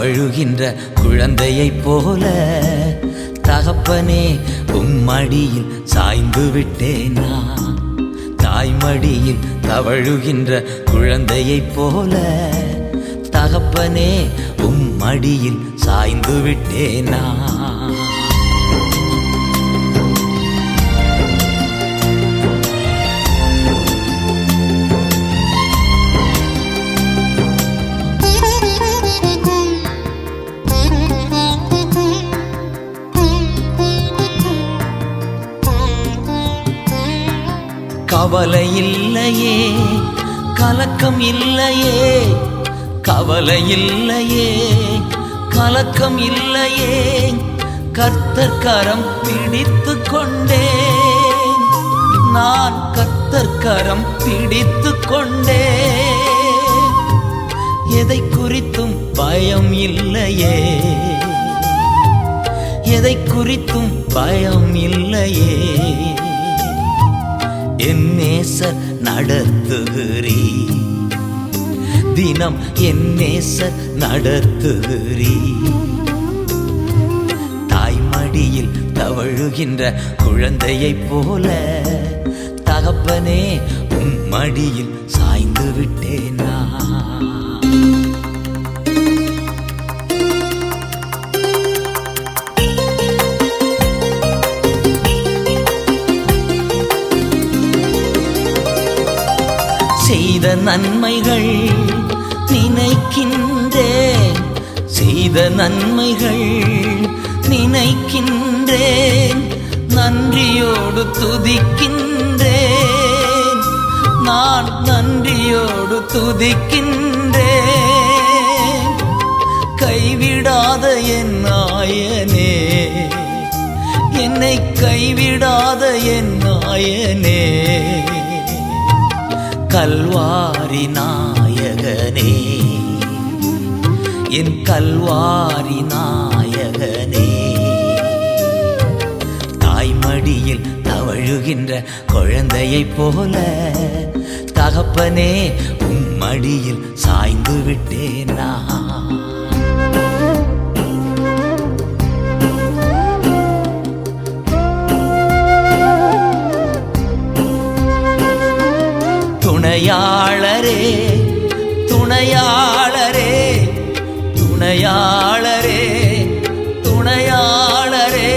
தவழுகின்ற குழந்தையைப் போல தகப்பனே உம்மடியில் சாய்ந்து விட்டேனா? தாய்மடியில் தவழுகின்ற குழந்தையைப் போல தகப்பனே உம்மடியில் சாய்ந்து விட்டேனா? கவலை இல்லையே கலக்கம் இல்லையே கவலை இல்லையே கலக்கம் இல்லையே கர்த்தர் கரம் பிடித்து கொண்டேன். நான் கர்த்தர் கரம் பிடித்து கொண்டேன். எதை குறித்தும் பயம் இல்லையே எதை குறித்தும் பயம் இல்லையே. என் நேசர் நடத்துகிறீ. தினம் என் நேசர் நடத்துகிறீ. தாய்மடியில் தவழுகின்ற குழந்தையைப் போல தகப்பனே உம் மடியில் சாய்ந்து விட்டேன். செய்த நன்மைகள் நினைக்கின்றேன் செய்த நன்மைகள் நினைக்கின்றேன் நன்றியோடு துதிக்கின்றேன் நான் நன்றியோடு துதிக்கின்றேன் கைவிடாத என் நாயனே. என்னை கைவிடாத என் நாயனே. கல்வாரி நாயகனே. என் கல்வாரி நாயகனே. தாய்மடியில் தவழுகின்ற குழந்தையைப் போல தகப்பனே உம்மடியில் சாய்ந்து விட்டேன் நான். துணையாளரே துணையாளரே துணையாளரே துணையாளரே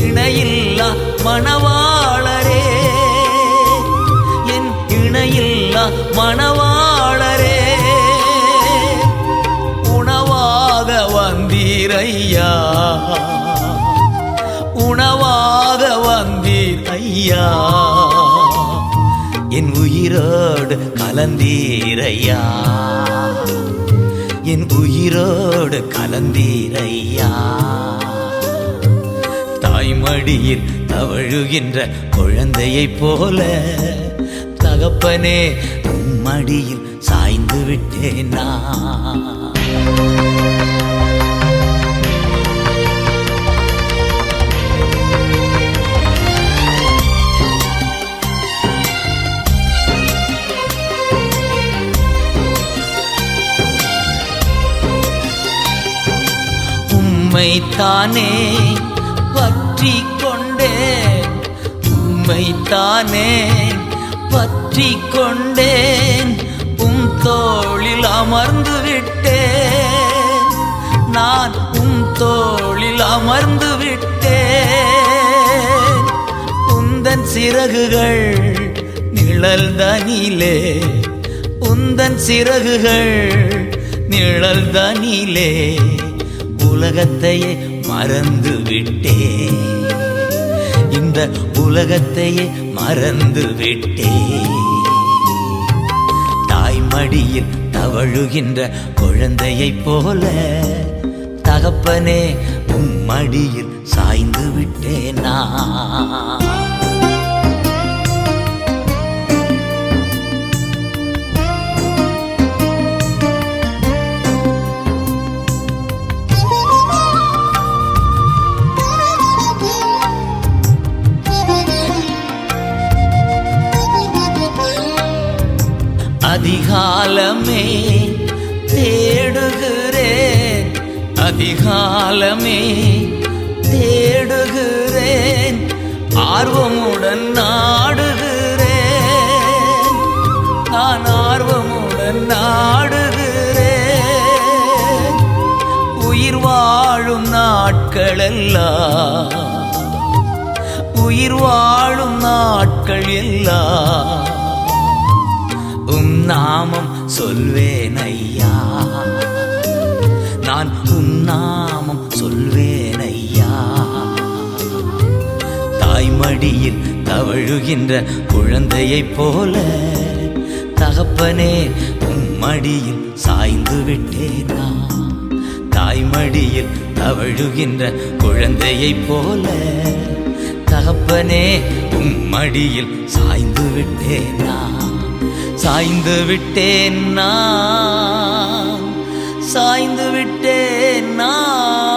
இணையில்லா மணவாளரே. என் இணையில்லா மணவாளரே. உணவாக வந்தீரையா உணவாக வந்தீர் ஐயா. என் உயிரோடு கலந்தீரையா? என் உயிரோடு கலந்தீரையா? தாய்மடியில் தவழுகின்ற குழந்தையைப் போல தகப்பனே உம்மடியில் சாய்ந்து விட்டேனா? உம்மைத்தானே பற்றி கொண்டேன் உம்மைத்தானே பற்றி கொண்டேன் உம் தோளில் அமர்ந்து விட்டேன் நான் உம் தோளில் அமர்ந்து விட்டேன் உந்தன் சிறகுகள் நிழல் தனிலே. உந்தன் சிறகுகள் நிழல் தனிலே. உலகத்தையே மறந்து விட்டேன் இந்த உலகத்தையே மறந்து விட்டேன் தாய்மடியில் தவழுகின்ற குழந்தையைப் போல தகப்பனே உம் மடியில் சாய்ந்து விட்டேனா அதிகாலமே தேடுகிறேன் அதிகாலமே தேடுகிறேன். ஆர்வமுடன் நாடுகிறேன். நான் ஆர்வமுடன் நாடுகிறேன். உயிர் வாழும் நாட்களெல்லாம். உயிர் வாழும் நாட்கள் எல்லாம். உன்னாமம் சொல்வேன் ஐயா நான் உன்னாமம் சொல்வேன் ஐயா தாய்மடியில் தவழுகின்ற குழந்தையைப் போல தகப்பனே உம்மடியில் சாய்ந்து விட்டேனா. தாய்மடியில் தவழுகின்ற குழந்தையைப் போல தகப்பனே உம்மடியில் சாய்ந்து விட்டேனா. சாய்ந்து விட்டேன் நான். சாய்ந்து விட்டேன் நான்.